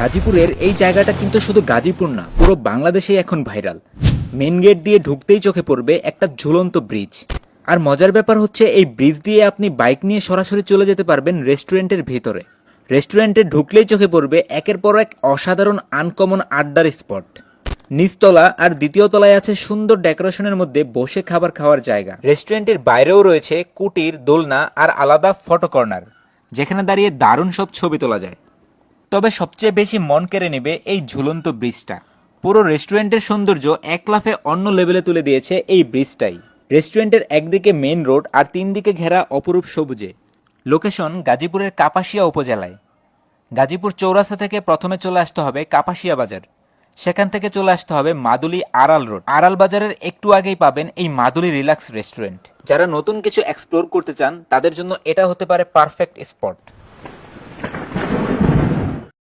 গাজীপুরের, এই জায়গাটা কিন্তু শুধু গাজীপুর না, পুরো বাংলাদেশেই এখন ভাইরাল। মেন গেট দিয়ে ঢুকতেই চোখে পড়বে একটা ঝুলন্ত ব্রিজ। আর মজার ব্যাপার হচ্ছে, এই ব্রিজ দিয়ে আপনি বাইক নিয়ে সরাসরি চলে যেতে পারবেন রেস্টুরেন্টের ভিতরে। রেস্টুরেন্টে ঢুকলেই চোখে পড়বে একের পর এক অসাধারণ আনকমন আড্ডার স্পট। নিচতলা আর দ্বিতীয় তলায় আছে সুন্দর ডেকোরেশনের মধ্যে বসে খাবার খাওয়ার জায়গা। রেস্টুরেন্টের বাইরেও রয়েছে কুটির, দোলনা আর আলাদা ফটো কর্নার, যেখানে দাঁড়িয়ে দারুণ সব ছবি তোলা যায়। তবে সবচেয়ে বেশি মন কেড়ে নেবে এই ঝুলন্ত ব্রিজটা। পুরো রেস্টুরেন্টের সৌন্দর্য এক লাফে অন্য লেভেলে তুলে দিয়েছে এই ব্রিজটাই। রেস্টুরেন্টের একদিকে মেইন রোড আর তিন দিকে ঘেরা অপরূপ সবুজে। লোকেশন গাজীপুরের কাপাসিয়া উপজেলায়। গাজীপুর চৌরাস্তা থেকে প্রথমে চলে আসতে হবে কাপাসিয়া বাজার। সেখান থেকে চলে আসতে হবে মাদুলি আড়াল রোড। আড়াল বাজারের একটু আগেই পাবেন এই মাদুলি রিল্যাক্স রেস্টুরেন্ট। যারা নতুন কিছু এক্সপ্লোর করতে চান, তাদের জন্য এটা হতে পারে পারফেক্ট স্পট